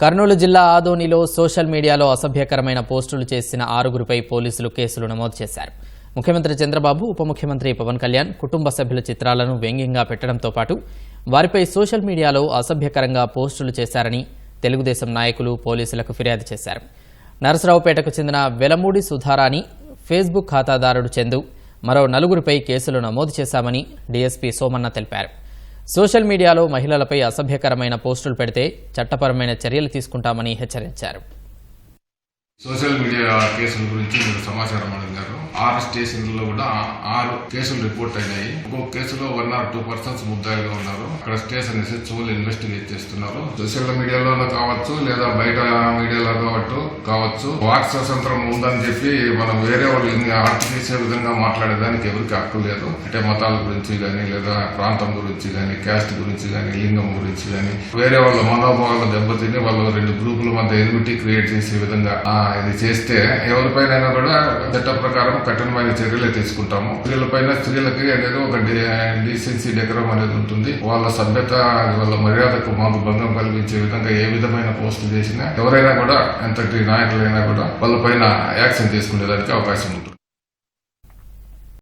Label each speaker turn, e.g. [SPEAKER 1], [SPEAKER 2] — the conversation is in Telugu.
[SPEAKER 1] కర్నూలు జిల్లా ఆదోనిలో సోషల్ మీడియాలో అసభ్యకరమైన పోస్టులు చేసిన ఆరుగురిపై పోలీసులు కేసులు నమోదు చేశారు. ముఖ్యమంత్రి చంద్రబాబు ఉప ముఖ్యమంత్రి పవన్ కళ్యాణ్ కుటుంబ సభ్యుల చిత్రాలను వ్యంగ్యంగా పెట్టడంతో పాటు వారిపై సోషల్ మీడియాలో అసభ్యకరంగా పోస్టులు చేశారని తెలుగుదేశం నాయకులు పోలీసులకు ఫిర్యాదు చేశారు. నరసరావుపేటకు చెందిన వెలమూడి సుధారాని ఫేస్బుక్ ఖాతాదారుడు చందు మరో నలుగురిపై కేసులు నమోదు చేశామని డీఎస్పీ సోమన్న తెలిపారు. సోషల్ మీడియాలో మహిళలపై అసభ్యకరమైన పోస్టులు పెడితే చట్టపరమైన చర్యలు తీసుకుంటామని హెచ్చరించారు.
[SPEAKER 2] సోషల్ మీడియా కేసుల గురించి మీరు సమాచారం అడిగారు. ఆరు స్టేషన్లలో కూడా ఆరు కేసులు రిపోర్ట్ అయినాయి. ఒక్కొక్క కేసులో వన్ ఆర్ టూ పర్సన్స్ ముద్దాయిలుగా ఉన్నారు. అక్కడ స్టేషన్ ఎస్హెచ్ఓలు ఇన్వెస్టిగేట్ చేస్తున్నారు. సోషల్ మీడియాలోనూ కావచ్చు లేదా బయట మీడియాలో కావచ్చు కావచ్చు వాక్ స్వతంత్రం ఉందని చెప్పి మనం వేరే వాళ్ళు ఆర్ట్ చేసే విధంగా మాట్లాడేదానికి ఎవరికి హక్కు లేదు. అంటే మతాల గురించి కానీ లేదా ప్రాంతం గురించి కానీ క్యాస్ట్ గురించి కానీ లింగం గురించి కానీ వేరే వాళ్ళ మనోభావాలు దెబ్బతిని వాళ్ళు రెండు గ్రూపుల మధ్య ఎనిమిటీ క్రియేట్ చేసే విధంగా ఇది చేస్తే ఎవరిపైన కూడా చట్టం ప్రకారం కఠినమైన చర్యలు తీసుకుంటాము. స్త్రీలపైన స్త్రీలకి అనేది ఒక డీసెన్సీ డెకరం అనేది ఉంటుంది. వాళ్ళ సభ్యత వాళ్ళ మర్యాదకు మాకు భంగం కలిగించే విధంగా ఏ విధమైన పోస్టు చేసినా ఎవరైనా కూడా ఎంతటి నాయకులైనా కూడా వాళ్ళపైన యాక్షన్ తీసుకునేదానికి అవకాశం ఉంటుంది.